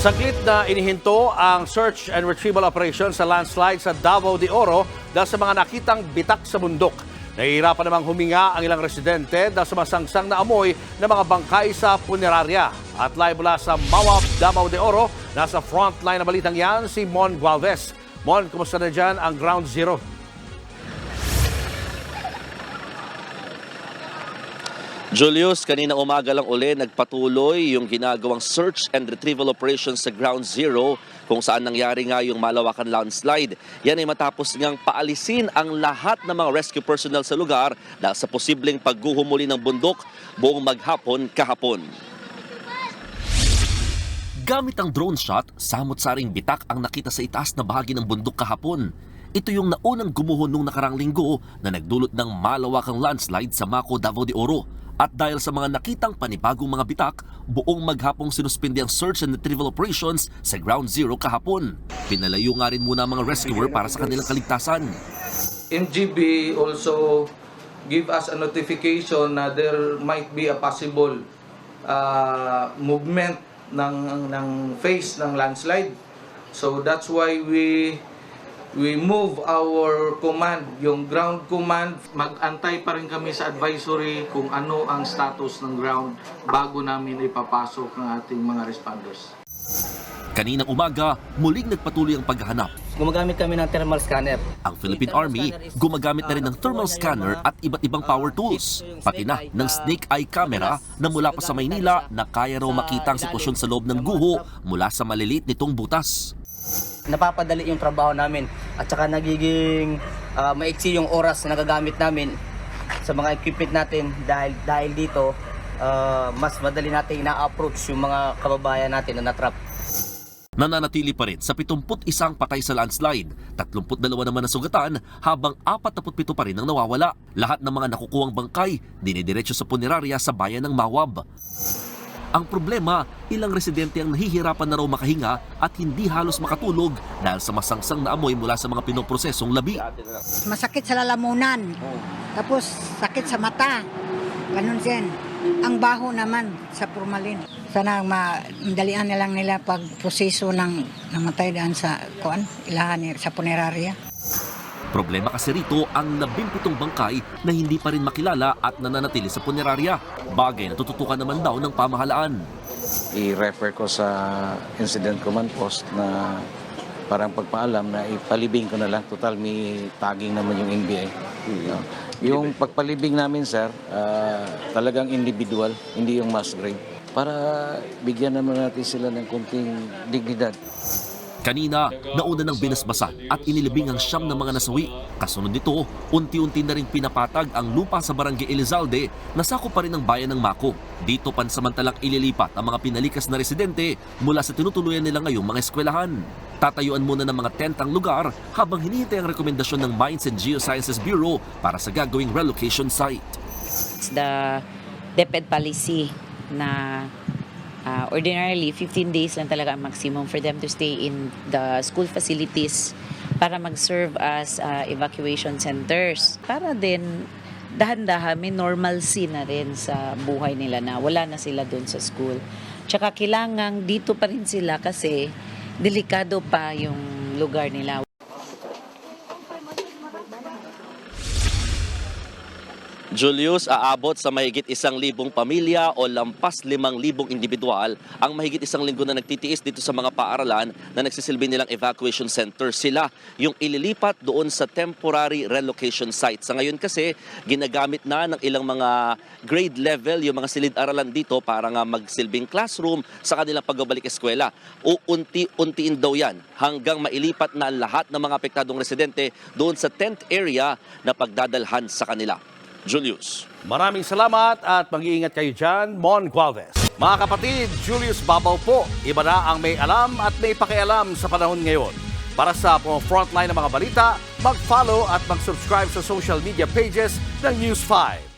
Saglit na inihinto ang search and retrieval operation sa landslide sa Davao de Oro dahil sa mga nakitang bitak sa bundok. Nahihirapan namang huminga ang ilang residente dahil sa masangsang na amoy ng mga bangkay sa punerarya. At live mula sa Mawab, Davao de Oro, nasa frontline na balitang yan si Mon Gualvez. Mon, kumusta na dyan ang ground zero? Julius, kanina umaga lang uli nagpatuloy yung ginagawang search and retrieval operations sa Ground Zero kung saan nangyari nga yung malawakan landslide. Yan ay matapos ngang paalisin ang lahat ng mga rescue personnel sa lugar dahil sa posibleng pagguhumuli ng bundok buong maghapon kahapon. Gamit ang drone shot, samot-saring bitak ang nakita sa itaas na bahagi ng bundok kahapon. Ito yung naunang gumuho nung nakarang linggo na nagdulot ng malawakang landslide sa Mako, Davao de Oro. At dahil sa mga nakitang panibagong mga bitak, buong maghapong sinuspindi ang search and retrieval operations sa Ground Zero kahapon. Pinalayo nga rin muna ang mga rescuer para sa kanilang kaligtasan. MGB also give us a notification na there might be a possible uh, movement ng ng phase ng landslide. So that's why we we move our command, yung ground command, mag-antay pa rin kami sa advisory kung ano ang status ng ground bago namin ipapasok ang ating mga responders. Kaninang umaga, muling nagpatuloy ang paghahanap. Gumagamit kami ng thermal scanner. Ang Philippine Army gumagamit na rin ng thermal scanner at iba't ibang power tools, pati na ng snake eye camera na mula pa sa Maynila na kaya raw makita ang sitwasyon sa loob ng guho mula sa maliliit nitong butas. Napapadali yung trabaho namin at saka nagiging ah, maiksi yung oras na nagagamit namin sa mga equipment natin dahil dahil dito ah, mas madali natin ina-approach yung mga kababayan natin na natrap. Nananatili pa rin sa 71 patay sa landslide, 32 naman ang sugatan habang 47 pa rin ang nawawala. Lahat ng mga nakukuhang bangkay dinidiretso sa punerarya sa bayan ng Mawab. Ang problema, ilang residente ang nahihirapan na raw makahinga at hindi halos makatulog dahil sa masangsang na amoy mula sa mga pinoprosesong labi. masakit sa lalamunan. Tapos sakit sa mata. Ganun din. Ang baho naman sa formalin. Sana madalian na lang nila pag proseso ng namatay daan sa kuan, ilahan sa punerarya. Problema kasi rito ang nabimpitong bangkay na hindi pa rin makilala at nananatili sa punerarya. Bagay na tututukan naman daw ng pamahalaan. i-refer ko sa incident command post na parang pagpaalam na ipalibing ko na lang. Total may tagging naman yung NBI. No? Yung pagpalibing namin, sir, ah, talagang individual, hindi yung mass grave. Para bigyan naman natin sila ng kunting dignidad. Kanina, nauna ng binasbasan at inilibing ang siyam na mga nasawi. Kasunod nito, unti-unti na rin pinapatag ang lupa sa barangay Elizalde na sakop pa rin ng bayan ng Mako. Dito pansamantalang ililipat ang mga pinalikas na residente mula sa tinutuluyan nila ngayong mga eskwelahan. Tatayuan muna ng mga tent ang lugar habang hinihintay ang rekomendasyon ng Mines and Geosciences Bureau para sa gagawing relocation site. It's the DepEd policy na uh, ordinarily 15 days lang talaga ang maximum for them to stay in the school facilities para mag-serve as uh, evacuation centers. Para din dahan-dahan may normalcy na rin sa buhay nila na wala na sila doon sa school. Tsaka kailangan dito pa rin sila kasi delikado pa yung lugar nila. Julius, aabot sa mahigit isang libong pamilya o lampas limang libong individual ang mahigit isang linggo na nagtitiis dito sa mga paaralan na nagsisilbi nilang evacuation center. Sila yung ililipat doon sa temporary relocation site. Sa ngayon kasi, ginagamit na ng ilang mga grade level yung mga silid-aralan dito para nga magsilbing classroom sa kanilang pagbabalik eskwela. O unti-untiin daw yan hanggang mailipat na lahat ng mga apektadong residente doon sa tent area na pagdadalhan sa kanila. Julius. Maraming salamat at mag-iingat kayo dyan, Mon Gualvez. Mga kapatid, Julius Babaw po. Iba na ang may alam at may pakialam sa panahon ngayon. Para sa mga frontline ng mga balita, mag-follow at mag-subscribe sa social media pages ng News 5.